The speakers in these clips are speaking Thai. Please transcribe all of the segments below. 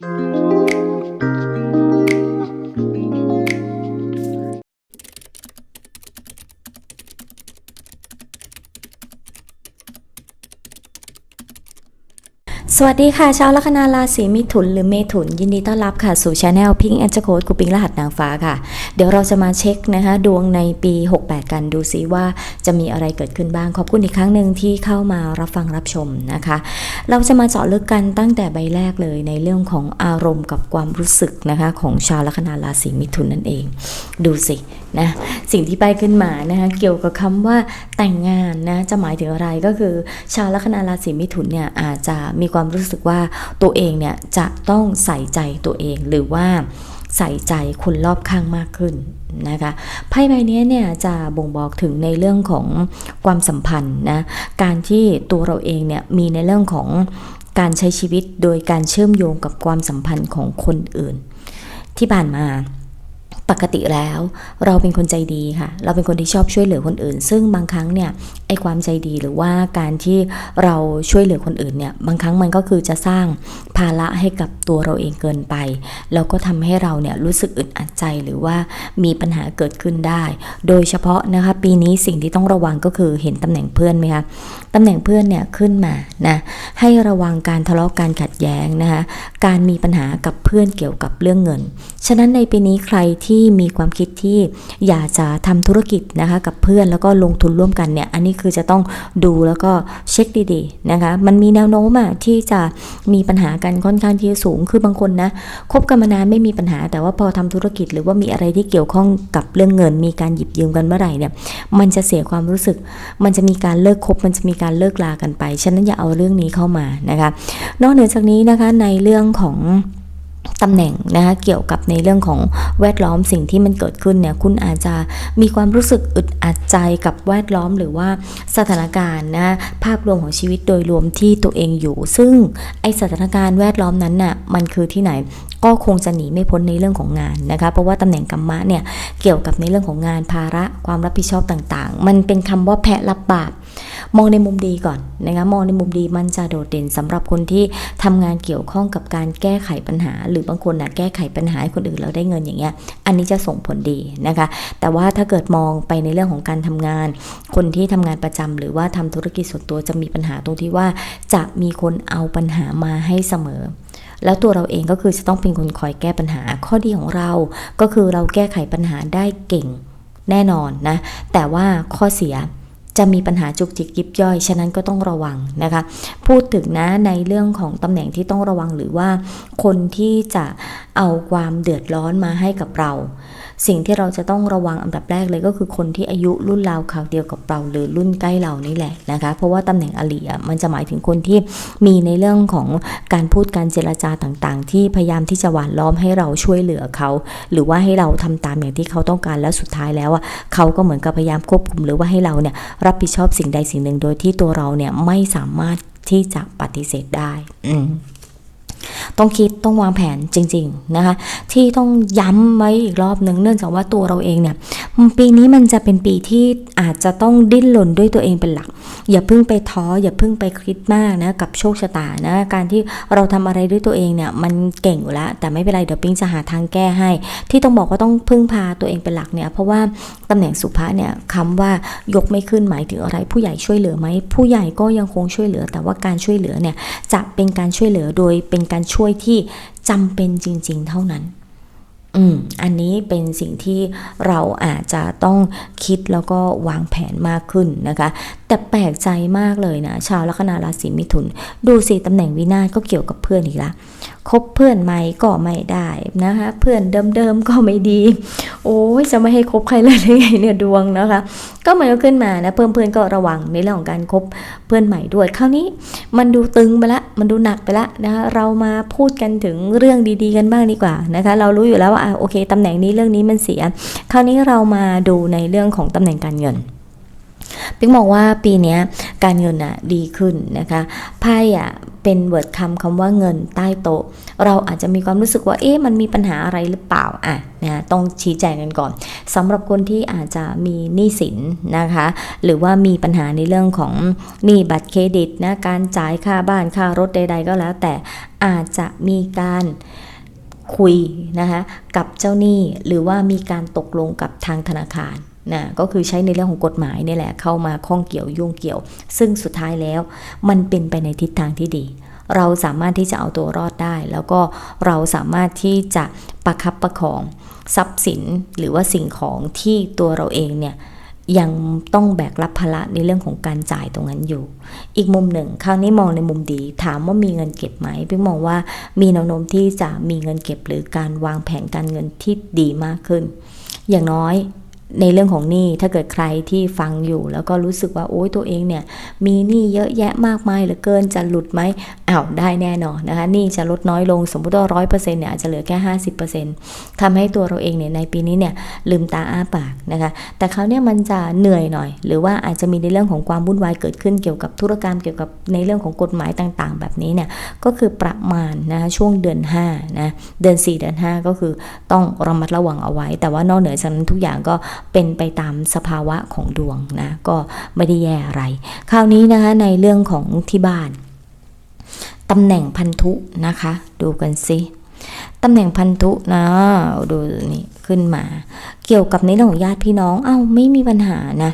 Thank you. สวัสดีค่ะชาวลัคนาราศีมิถุนหรือเมถุน ยินดีต้อนรับค่ะ สู่ช anel พิงแอนจโคดกูปิงรหัสนางฟ้าค่ะ เดี๋ยวเราจะมาเช็คนะคะดวงในปี 68 กันดูซิว่าจะมีอะไรเกิดขึ้นบ้าง ขอบคุณอีกครั้งหนึ่งที่เข้ามารับฟังรับชมนะคะ เราจะมาเจาะลึกกันตั้งแต่ใบแรกเลยในเรื่องของอารมณ์กับความรู้สึกนะคะของชาวลัคนาราศีมิถุนนั่นเอง ดูสินะสิ่งที่ไปขึ้นมานะคะเกี่ยวกับคำว่าแต่งงานนะจะหมายถึงอะไรก็คือ ชาวลัคนาราศีมิถุนเนี่ยอาจจะมีความรู้สึกว่าตัวเองเนี่ยจะต้องใส่ใจตัวเองหรือว่าใส่ใจคนรอบข้างมากขึ้นนะคะไพ่ใบนี้เนี่ยจะบ่งบอกถึงในเรื่องของความสัมพันธ์นะการที่ตัวเราเองเนี่ยมีในเรื่องของการใช้ชีวิตโดยการเชื่อมโยงกับความสัมพันธ์ของคนอื่น ที่ผ่านมา ปกติแล้วเราเป็นคนใจดีค่ะ เราเป็นคนที่ชอบช่วยเหลือคนอื่น ซึ่งบางครั้งเนี่ยไอความใจดีหรือว่าการที่เราช่วยเหลือคนอื่นเนี่ยบางครั้งมันก็คือจะสร้างภาระให้กับตัวเราเองเกินไป แล้วก็ทำให้เราเนี่ยรู้สึกอึดอัดใจหรือว่ามีปัญหาเกิดขึ้นได้ โดยเฉพาะนะคะปีนี้สิ่งที่ต้องระวังก็คือเห็นตำแหน่งเพื่อนไหมคะตำแหน่งเพื่อนเนี่ยขึ้นมานะให้ระวังการทะเลาะการขัดแย้งนะคะการมีปัญหากับเพื่อนเกี่ยวกับเรื่องเงิน ฉะนั้นในปีนี้ใครที่ที่มีความคิดที่อยากจะทำธุรกิจนะคะกับเพื่อนแล้วก็ลงทุนร่วมกันเนี่ยอันนี้คือจะต้องดูแล้วก็เช็คดีๆนะคะมันมีแนวโน้มอะที่จะมีปัญหากันค่อนข้างที่จะสูงคือบางคนนะคบกันมานานไม่มีปัญหา แต่ว่าพอทำธุรกิจหรือว่ามีอะไรที่เกี่ยวข้องกับเรื่องเงิน มีการหยิบยืมกันเมื่อไหร่เนี่ยมันจะเสียความรู้สึก มันจะมีการเลิกคบ มันจะมีการเลิกลากันไป ฉะนั้นอย่าเอาเรื่องนี้เข้ามานะคะ นอกเหนือจากนี้นะคะในเรื่องของ ตำแหน่งนะคะเกี่ยวกับในเรื่องของแวดล้อมสิ่งที่มันเกิดขึ้นเนี่ยคุณอาจจะมีความรู้สึกอึดอัดใจกับแวดล้อมหรือว่าสถานการณ์นะภาพรวมของชีวิตโดยรวมที่ตัวเองอยู่ ซึ่งไอสถานการณ์แวดล้อมนั้นน่ะมันคือที่ไหนก็คงจะหนีไม่พ้นในเรื่องของงานนะคะ เพราะว่าตำแหน่งกรรมะเนี่ยเกี่ยวกับในเรื่องของงานภาระความรับผิดชอบต่างๆ มันเป็นคำว่าแพะรับบาปมองในมุมดีก่อนนะคะมองในมุมดีมันจะโดดเด่นสำหรับคนที่ทำงานเกี่ยวข้องกับการแก้ไขปัญหา หรือบางคนนะแก้ไขปัญหาให้คนอื่นแล้วได้เงินอย่างเงี้ยอันนี้จะส่งผลดีนะคะ แต่ว่าถ้าเกิดมองไปในเรื่องของการทำงาน คนที่ทำงานประจำหรือว่าทำธุรกิจส่วนตัวจะมีปัญหาตรงที่ว่า จะมีคนเอาปัญหามาให้เสมอ แล้วตัวเราเองก็คือจะต้องเป็นคนคอยแก้ปัญหา ข้อดีของเราก็คือเราแก้ไขปัญหาได้เก่งแน่นอนนะ แต่ว่าข้อเสียจะมีปัญหาจุกจิกยิบย่อย ฉะนั้นก็ต้องระวังนะคะ พูดถึงนะในเรื่องของตำแหน่งที่ต้องระวังหรือว่าคนที่จะเอาความเดือดร้อนมาให้กับเรา สิ่งที่เราจะต้องระวังอันดับแรกเลยก็คือคนที่อายุรุ่นราวคราวเดียวกับเราหรือรุ่นใกล้เรานี่แหละนะคะเพราะว่าตำแหน่งอลีอะมันจะหมายถึงคนที่มีในเรื่องของการพูดการเจรจาต่างๆ ที่พยายามที่จะหว่านล้อมให้เราช่วยเหลือเขา หรือว่าให้เราทำตามอย่างที่เขาต้องการแล้วสุดท้ายแล้วอะเขาก็เหมือนกับพยายามควบคุมหรือว่าให้เราเนี่ยรับผิดชอบสิ่งใดสิ่งหนึ่งโดยที่ตัวเราเนี่ยไม่สามารถที่จะปฏิเสธได้ อื ต้องคิดต้องวางแผนจริง ๆนะคะ ที่ต้องย้ำไว้อีกรอบหนึ่งเนื่องจากว่าตัวเราเองเนี่ยปีนี้มันจะเป็นปีที่อาจจะต้องดิ้นรนด้วยตัวเองเป็นหลัก อย่าเพิ่งไปท้ออย่าเพิ่งไปคิดมากนะกับโชคชะตานะการที่เราทำอะไรด้วยตัวเองเนี่ยมันเก่งอยู่แล้วแต่ไม่เป็นไรเดี๋ยวปิ้งจะหาทางแก้ให้ ที่ต้องบอกว่าต้องพึ่งพาตัวเองเป็นหลักเนี่ยเพราะว่าตำแหน่งสุภาเนี่ยคำว่ายกไม่ขึ้นหมายถึงอะไร ผู้ใหญ่ช่วยเหลือไหมผู้ใหญ่ก็ยังคงช่วยเหลือ แต่ว่าการช่วยเหลือเนี่ยจะเป็นการช่วยเหลือโดยเป็นการช่วยที่จำเป็นจริง ๆ เท่านั้นอืม อันนี้เป็นสิ่งที่เราอาจจะต้องคิดแล้วก็วางแผนมากขึ้นนะคะแต่แปลกใจมากเลยนะ ชาวลัคนาราศีมิถุน ดูสิตำแหน่งวินาศก็เกี่ยวกับเพื่อนอีกละคบเพื่อนใหม่ก็ไม่ได้นะคะเพื่อนเดิมๆก็ไม่ดี โอ้ยจะไม่ให้คบใครเลยได้ไงเนี่ยดวงนะคะ ก็มันก็ขึ้นมานะเพื่อนเพื่อนก็ระวังในเรื่องของการคบเพื่อนใหม่ด้วยคราวนี้มันดูตึงไปละมันดูหนักไปละนะคะเรามาพูดกันถึงเรื่องดีๆกันบ้างดีกว่านะคะ เรารู้อยู่แล้วว่าอะโอเคตำแหน่งนี้เรื่องนี้มันเสีย คราวนี้เรามาดูในเรื่องของตำแหน่งการเงิน ปิ๊กมองว่าปีนี้การเงินอะดีขึ้นนะคะไพ่อะเป็นเวิร์ดคำคำว่าเงินใต้โต๊ะ เราอาจจะมีความรู้สึกว่าเอ๊ะมันมีปัญหาอะไรหรือเปล่าอะนะต้องชี้แจงกันก่อนสำหรับคนที่อาจจะมีหนี้สินนะคะ หรือว่ามีปัญหาในเรื่องของหนี้บัตรเครดิตนะการจ่ายค่าบ้านค่ารถใด ๆ ก็แล้ว แต่อาจจะมีการคุยนะคะกับเจ้าหนี้หรือว่ามีการตกลงกับทางธนาคาร นะก็คือใช้ในเรื่องของกฎหมายนี่แหละเข้ามาข้องเกี่ยวยุ่งเกี่ยว ซึ่งสุดท้ายแล้วมันเป็นไปในทิศทางที่ดี เราสามารถที่จะเอาตัวรอดได้ แล้วก็เราสามารถที่จะประคับประคองทรัพย์สินหรือว่าสิ่งของที่ตัวเราเองเนี่ยยังต้องแบกรับภาระในเรื่องของการจ่ายตรงนั้นอยู่ อีกมุมหนึ่ง คราวนี้มองในมุมดี ถามว่ามีเงินเก็บไหมพี่มองว่ามีแนวโน้มที่จะมีเงินเก็บหรือการวางแผนการเงินที่ดีมากขึ้น อย่างน้อย ในเรื่องของหนี้ถ้าเกิดใครที่ฟังอยู่ แล้วก็รู้สึกว่าโอ้ยตัวเองเนี่ยมีหนี้เยอะแยะมากมายเหลือเกินจะหลุดไหมอ้าวได้แน่นอนนะคะหนี้จะลดน้อยลงสมมติว่าร้อยเปอร์เซ็นต์เนี่ยอาจจะเหลือแค่ห้าสิบเปอร์เซ็นต์ทำให้ตัวเราเองเนี่ยในปีนี้เนี่ยลืมตาอ้าปากนะคะแต่เขาวเนี่ยมันจะเหนื่อยหน่อย หรือว่าอาจจะมีในเรื่องของความวุ่นวายเกิดขึ้นเกี่ยวกับธุรกรรมเกี่ยวกับในเรื่องของกฎหมายต่างๆ แบบนี้เนี่ยก็คือประมาณนะคะช่วงเดือน5นะเดือน 4 เดือน 5 ก็คือต้องระมัดระวังเอาไว้ แต่ว่านอกเหนือจากนั้นทุกอย่างก็เป็นไปตามสภาวะของดวงนะก็ไม่ได้แย่อะไร คราวนี้นะคะในเรื่องของที่บ้านตำแหน่งพันธุนะคะ ดูกันสิตำแหน่งพันธุนะดูนี่ขึ้นมา เกี่ยวกับในเรื่องของญาติพี่น้อง เอ้าไม่มีปัญหานะ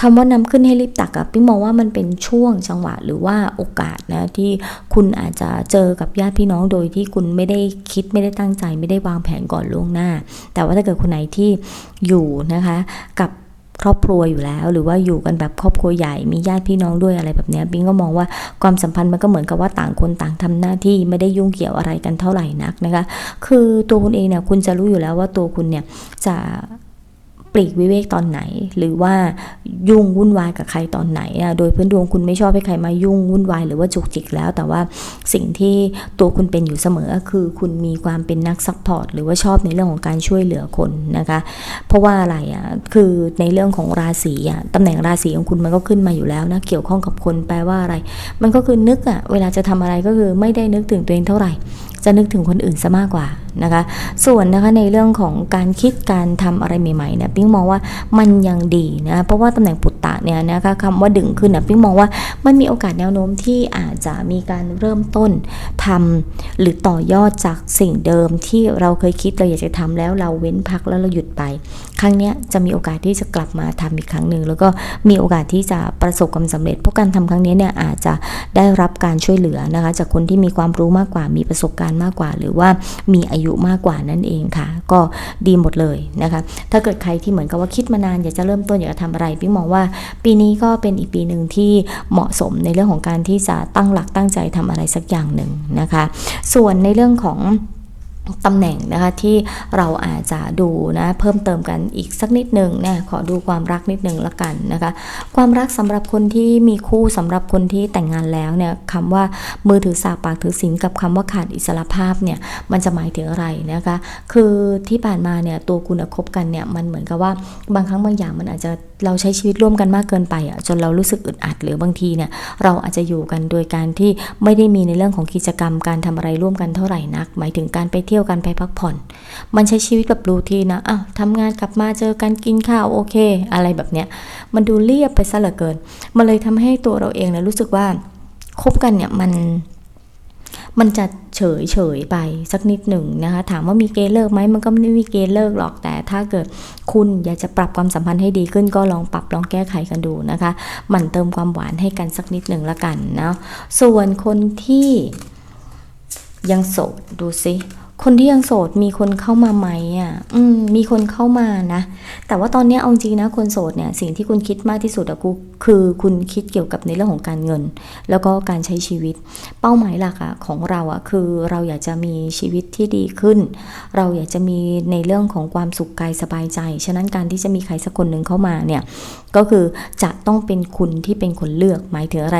คำว่านำขึ้นให้รีบตักอะพี่มองว่ามันเป็นช่วงจังหวะหรือว่าโอกาสนะที่คุณอาจจะเจอกับญาติพี่น้องโดยที่คุณไม่ได้คิดไม่ได้ตั้งใจ ไม่ได้วางแผนก่อนล่วงหน้า แต่ว่าถ้าเกิดคนไหนที่อยู่นะคะ กับครอบครัวอยู่แล้ว หรือว่าอยู่กันแบบครอบครัวใหญ่มีญาติพี่น้องด้วยอะไรแบบนี้บิงก็มองว่าความสัมพันธ์มันก็เหมือนกับว่าต่างคนต่างทำหน้าที่ไม่ได้ยุ่งเกี่ยวอะไรกันเท่าไหร่นักนะคะ คือตัวคุณเองเนี่ยคุณจะรู้อยู่แล้วว่าตัวคุณเนี่ยจะ ปลีกวิเวกตอนไหน หรือว่ายุ่งวุ่นวายกับใครตอนไหนอะโดยพื้นดวงคุณไม่ชอบให้ใครมายุ่งวุ่นวายหรือว่าจุกจิกแล้ว แต่ว่าสิ่งที่ตัวคุณเป็นอยู่เสมอคือคุณมีความเป็นนักซัพพอร์ตหรือว่าชอบในเรื่องของการช่วยเหลือคนนะคะ เพราะว่าอะไรอะคือในเรื่องของราศีอะตำแหน่งราศีของคุณมันก็ขึ้นมาอยู่แล้วนะเกี่ยวข้องกับคนแปลว่าอะไร มันก็คือนึกอะเวลาจะทำอะไรก็คือไม่ได้นึกถึงตัวเองเท่าไหร่จะนึกถึงคนอื่นซะมากกว่านะคะ ส่วนนะคะในเรื่องของการคิดการทำอะไรใหม่ๆเนี่ยปิ้งมองว่ามันยังดีนะเพราะว่าตำแหน่งปุตตะเนี่ยนะคะคำว่าดึงขึ้นนะปิ้งมองว่ามันมีโอกาสแนวโน้มที่อาจจะมีการเริ่มต้นทำหรือต่อยอดจากสิ่งเดิมที่เราเคยคิดเราอยากจะทำแล้วเราเว้นพักแล้วเราหยุดไปครั้งนี้จะมีโอกาสที่จะกลับมาทำอีกครั้งหนึ่งแล้วก็มีโอกาสที่จะประสบความสำเร็จ เพราะการทำครั้งนี้เนี่ยอาจจะได้รับการช่วยเหลือนะคะ จากคนที่มีความรู้มากกว่า มีประสบการณ์มากกว่า หรือว่ามีอายุมากกว่านั่นเองค่ะ ก็ดีหมดเลยนะคะ ถ้าเกิดใครที่เหมือนกับว่าคิดมานานอยากจะเริ่มต้นอยากจะทำอะไรพี่มองว่า ปีนี้ก็เป็นอีกปีหนึ่งที่เหมาะสมในเรื่องของการที่จะตั้งหลักตั้งใจทำอะไรสักอย่างหนึ่งนะคะ ส่วนในเรื่องของ ตำแหน่งนะคะที่เราอาจจะดูนะเพิ่มเติมกันอีกสักนิดหนึ่งนะขอดูความรักนิดหนึ่งละกันนะคะความรักสำหรับคนที่มีคู่สำหรับคนที่แต่งงานแล้วเนี่ยคำว่ามือถือสากปากถือสินกับคำว่าขาดอิสระภาพเนี่ยมันจะหมายถึงอะไรนะคะคือที่ผ่านมาเนี่ยตัวคุณคบกันเนี่ยมันเหมือนกับว่าบางครั้งบางอย่างมันอาจจะเราใช้ชีวิตร่วมกันมากเกินไปอะจนเรารู้สึกอึดอัดหรือบางทีเนี่ยเราอาจจะอยู่กันโดยการที่ไม่ได้มีในเรื่องของกิจกรรมการทำอะไรร่วมกันเท่าไหร่นัก หมายถึงการไปเที่ยวเดียวกันไปพักผ่อน มันใช้ชีวิตแบบรูทีนะอ้าวทำงานกลับมาเจอกันกินข้าวโอเค อะไรแบบเนี้ย มันดูเรียบไปซะเหลือเกิน มันเลยทำให้ตัวเราเองเนี่ยรู้สึกว่าคบกันเนี่ยมันมันจะเฉยเฉยไปสักนิดหนึ่งนะคะ ถามว่ามีเกณฑ์เลิกไหมมันก็ไม่มีเกณฑ์เลิกหรอกแต่ถ้าเกิดคุณอยากจะปรับความสัมพันธ์ให้ดีขึ้นก็ลองปรับลองแก้ไขกันดูนะคะหมันเติมความหวานให้กันสักนิดหนึ่งละกันเนาะส่วนคนที่ยังโสดดูซิ คนที่ยังโสดมีคนเข้ามาไหมอะ อืม มีคนเข้ามานะ แต่ว่าตอนนี้เอาจริงนะคนโสดเนี่ย สิ่งที่คุณคิดมากที่สุดอะกูคือคุณคิดเกี่ยวกับในเรื่องของการเงิน แล้วก็การใช้ชีวิต เป้าหมายหลักอะของเราอะคือเราอยากจะมีชีวิตที่ดีขึ้น เราอยากจะมีในเรื่องของความสุขกายสบายใจ ฉะนั้นการที่จะมีใครสักคนหนึ่งเข้ามาเนี่ย ก็คือจะต้องเป็นคุณที่เป็นคนเลือก หมายถึงอะไร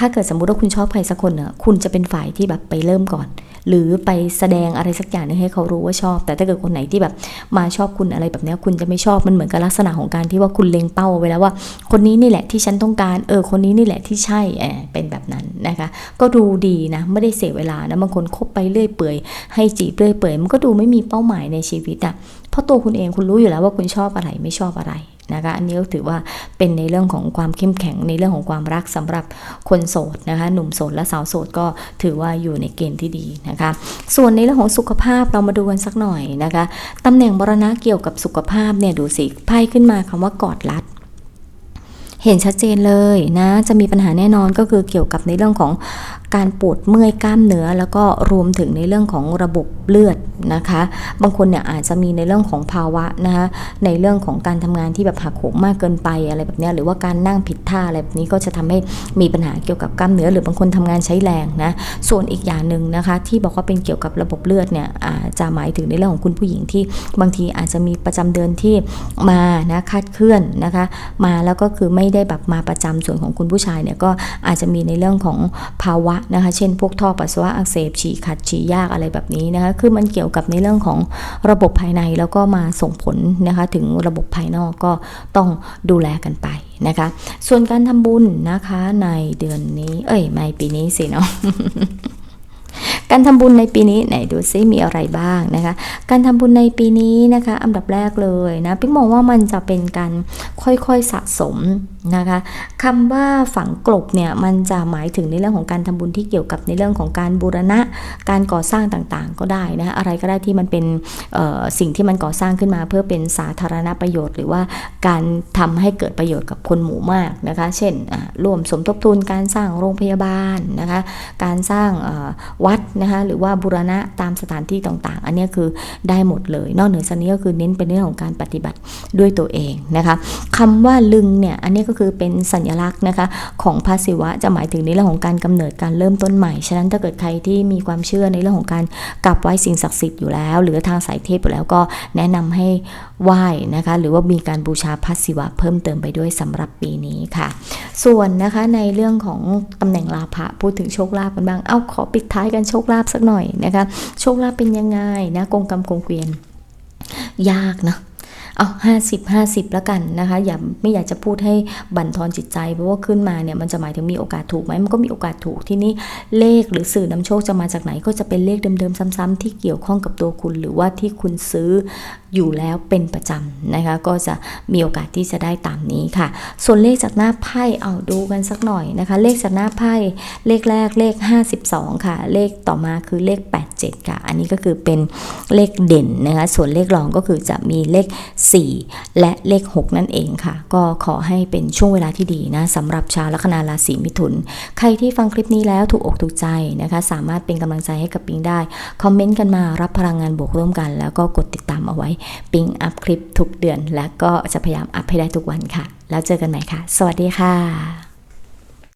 ถ้าเกิดสมมุติว่าคุณชอบใครสักคนเนี่ยคุณจะเป็นฝ่ายที่แบบไปเริ่มก่อน หรือไปแสดงอะไรสักอย่างหนึงให้เขารู้ว่าชอบ แต่ถ้าเกิดคนไหนที่แบบมาชอบคุณอะไรแบบนี้คุณจะไม่ชอบมันเหมือนกับลักษณะของการที่ว่าคุณเล็งเป้าไว้แล้วว่า คนนี้นี่แหละที่ฉันต้องการเออคนนี้นี่แหละที่ใช่แอบเป็นแบบนั้นนะคะ ก็ดูดีนะไม่ได้เสียเวลานะบางคนคบไปเรื่อยเปื่อยให้จีบเรื่อยเปื่อยมันก็ดูไม่มีเป้าหมายในชีวิตอะเพราะตัวคุณเองคุณรู้อยู่แล้วว่าคุณชอบอะไรไม่ชอบอะไร นะคะอันนี้ก็ถือว่าเป็นในเรื่องของความเข้มแข็งในเรื่องของความรักสำหรับคนโสดนะคะหนุ่มโสดและสาวโสดก็ถือว่าอยู่ในเกณฑ์ที่ดีนะคะ ส่วนในเรื่องของสุขภาพเรามาดูกันสักหน่อยนะคะตำแหน่งมรณะเกี่ยวกับสุขภาพเนี่ยดูสิไพ่ขึ้นมาคำว่ากอดรัดเห็นชัดเจนเลยนะ จะมีปัญหาแน่นอนก็คือเกี่ยวกับในเรื่องของ การปวดเมื่อยกล้ามเนื้อ แล้วก็รวมถึงในเรื่องของระบบเลือดนะคะ บางคนเนี่ยอาจจะมีในเรื่องของภาวะนะคะในเรื่องของการทำงานที่แบบหักโหมมากเกินไปอะไรแบบนี้หรือว่าการนั่งผิดท่าอะไรแบบนี้ก็จะทำให้มีปัญหาเกี่ยวกับกล้ามเนื้อ หรือบางคนทำงานใช้แรงนะส่วนอีกอย่างหนึ่งนะคะ ที่บอกว่าเป็นเกี่ยวกับระบบเลือดเนี่ยอาจจะหมายถึงในเรื่องของคุณผู้หญิงที่บางทีอาจจะมีประจำเดือนที่มานะคาดเคลื่อนนะคะ มาแล้วก็คือไม่ได้แบบมาประจำส่วนของคุณผู้ชายเนี่ยก็อาจจะมีในเรื่องของภาวะนะคะเช่นพวกท่อปัสสาวะอักเสบฉี่ขัดฉี่ยากอะไรแบบนี้นะคะคือมันเกี่ยวกับในเรื่องของระบบภายในแล้วก็มาส่งผลนะคะถึงระบบภายนอกก็ต้องดูแลกันไปนะคะ ส่วนการทำบุญนะคะในเดือนนี้ เอ้ยไม่ปีนี้สิเนาะ การทำบุญในปีนี้ไหนดูซิมีอะไรบ้างนะคะ การทำบุญในปีนี้นะคะ อันดับแรกเลยนะปิ๊กมองว่ามันจะเป็นการค่อยๆสะสมนะคะคำว่าฝังกลบเนี่ยมันจะหมายถึงในเรื่องของการทำบุญที่เกี่ยวกับในเรื่องของการบูรณะ การก่อสร้างต่างๆ ก็ได้นะะอะไรก็ได้ที่มันเป็นสิ่งที่มันก่อสร้างขึ้นมา เพื่อเป็นสาธารณประโยชน์ หรือว่าการทำให้เกิดประโยชน์กับคนหมู่มากนะคะ เช่นร่วมสมทบทุนการสร้างโรงพยาบาลนะคะการสร้างวัดนะคะหรือว่าบูรณะตามสถานที่ต่างๆ อันนี้คือได้หมดเลย นอกเหนือจากนี้ก็คือเน้นเป็นเรื่องของการปฏิบัติด้วยตัวเองนะคะคำว่าลึงเนี่ยอันนี้ก็คือเป็นสัญลักษณ์นะคะของพระศิวะจะหมายถึงในเรื่องของการกำเนิดการเริ่มต้นใหม่ ฉะนั้นถ้าเกิดใครที่มีความเชื่อในเรื่องของการกลับไหว้สิ่งศักดิ์สิทธิ์อยู่แล้ว หรือทางสายเทพอยู่แล้วก็แนะนำให้ไหว้นะคะหรือว่ามีการบูชาพระศิวะเพิ่มเติมไปด้วยสำหรับปีนี้ค่ะ ส่วนนะคะในเรื่องของตำแหน่งลาภะพูดถึงโชคลาภกันบ้าง เอาขอปิดท้ายกันโชคลาภสักหน่อยนะคะ โชคลาภเป็นยังไงนะกงกรรมกงเกวียนยากนะ เอาห้าสิบห้าสิบแล้วกันนะคะ อย่าไม่อยากจะพูดให้บั่นทอนจิตใจ เพราะว่าขึ้นมาเนี่ยมันจะหมายถึงมีโอกาสถูกไหมมันก็มีโอกาสถูกที่นี่เลขหรือสื่อนำโชคจะมาจากไหนก็จะเป็นเลขเดิมๆซ้ำๆที่เกี่ยวข้องกับตัวคุณ หรือว่าที่คุณซื้ออยู่แล้วเป็นประจำนะคะ ก็จะมีโอกาสที่จะได้ตามนี้ค่ะ ส่วนเลขจากหน้าไพ่เอาดูกันสักหน่อยนะคะ เลขจากหน้าไพ่เลขแรกเลข 52 ค่ะ เลขต่อมาคือเลข 87 ค่ะ อันนี้ก็คือเป็นเลขเด่นนะคะส่วนเลขรองก็คือจะมีเลข4 และเลข 6 นั่นเองค่ะ ก็ขอให้เป็นช่วงเวลาที่ดีนะสำหรับชาวลัคนาราศีมิถุน ใครที่ฟังคลิปนี้แล้วถูกอกถูกใจนะคะ สามารถเป็นกำลังใจให้กับปิงได้ คอมเมนต์กันมารับพลังงานบวกร่วมกัน แล้วก็กดติดตามเอาไว้ ปิงอัพคลิปทุกเดือน และก็จะพยายามอัพให้ได้ทุกวันค่ะ แล้วเจอกันใหม่ค่ะ สวัสดีค่ะ